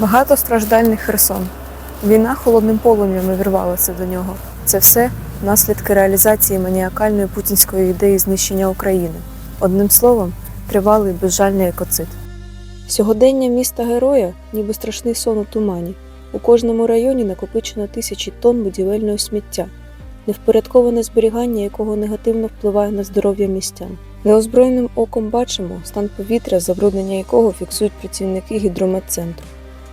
Багатостраждальний Херсон. Війна холодним полум'ям вірвалася до нього. Це все наслідки реалізації маніакальної путінської ідеї знищення України. Одним словом, тривалий безжальний екоцид. Сьогодення міста героя, ніби страшний сон у тумані. У кожному районі накопичено тисячі тонн будівельного сміття, невпорядковане зберігання якого негативно впливає на здоров'я містян. Неозброєним оком бачимо стан повітря, забруднення якого фіксують працівники гідрометцентру.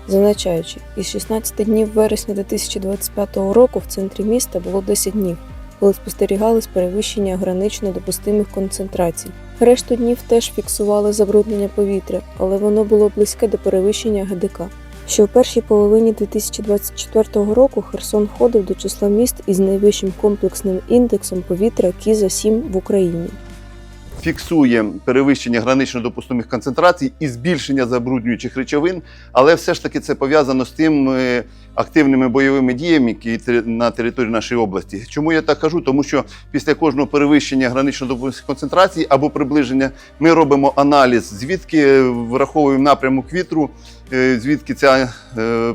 Зазначаючи, із 16 днів вересня 2025 року в центрі міста було 10 днів, коли спостерігались перевищення гранично допустимих концентрацій. Решту днів теж фіксували забруднення повітря, але воно було близьке до перевищення ГДК. Ще у першій половині 2024 року Херсон входив до числа міст із найвищим комплексним індексом повітря Кіза 7 в Україні. Фіксує перевищення гранично допустимих концентрацій і збільшення забруднюючих речовин, але все ж таки це пов'язано з тими активними бойовими діями, які на території нашої області. Чому я так кажу? Тому що після кожного перевищення гранично допустимих концентрацій або приближення ми робимо аналіз, звідки враховуємо напрямок вітру, е, звідки ця е,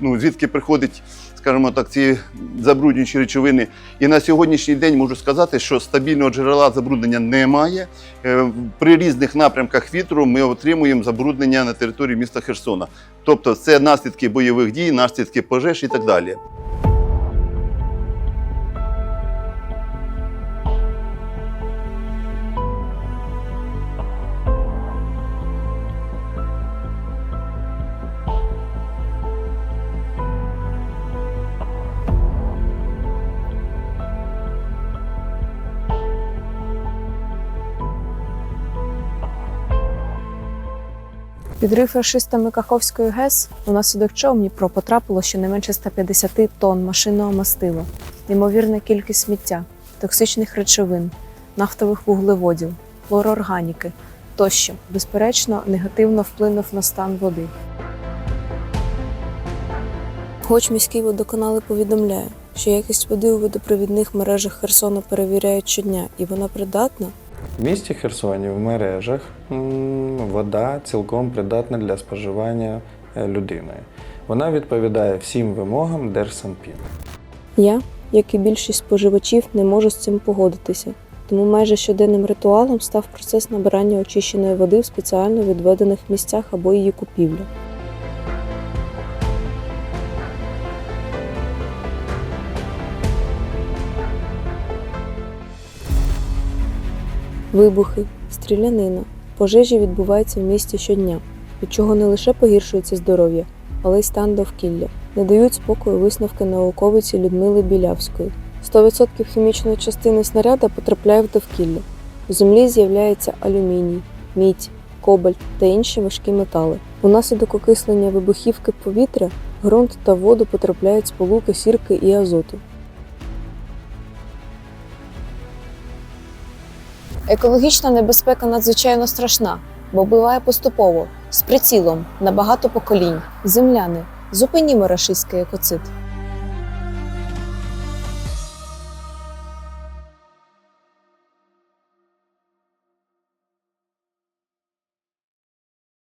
ну, звідки приходить. Скажімо так, ці забруднюючі речовини. І на сьогоднішній день можу сказати, що стабільного джерела забруднення немає. Е, При різних напрямках вітру ми отримуємо забруднення на території міста Херсона. Тобто це наслідки бойових дій, наслідки пожеж і так далі. Підрив рашистами Каховської ГЕС, унаслідок чого в Дніпро потрапило щонайменше 150 тонн машинного мастила, неймовірна кількість сміття, токсичних речовин, нафтових вуглеводів, флороорганіки тощо, безперечно, негативно вплинув на стан води. Хоч міський водоканали повідомляє, що якість води у водопровідних мережах Херсона перевіряють щодня і вона придатна, В місті Херсоні в мережах вода цілком придатна для споживання е, людиною. Вона відповідає всім вимогам Держсанпіну. Я, як і більшість споживачів, не можу з цим погодитися, тому майже щоденним ритуалом став процес набирання очищеної води в спеціально відведених місцях або її купівля. Вибухи, стрілянина, пожежі відбуваються в місті щодня, від чого не лише погіршується здоров'я, але й стан довкілля. Не дають спокою висновки науковиці Людмили Білявської. 100% хімічної частини снаряда потрапляє в довкілля. У землі з'являється алюміній, мідь, кобальт та інші важкі метали. Унаслідок окислення вибухівки повітря ґрунт та воду потрапляють сполуки сірки і азоту. Екологічна небезпека надзвичайно страшна, бо буває поступово, з прицілом на багато поколінь. Земляни, зупинімо рашистський екоцид.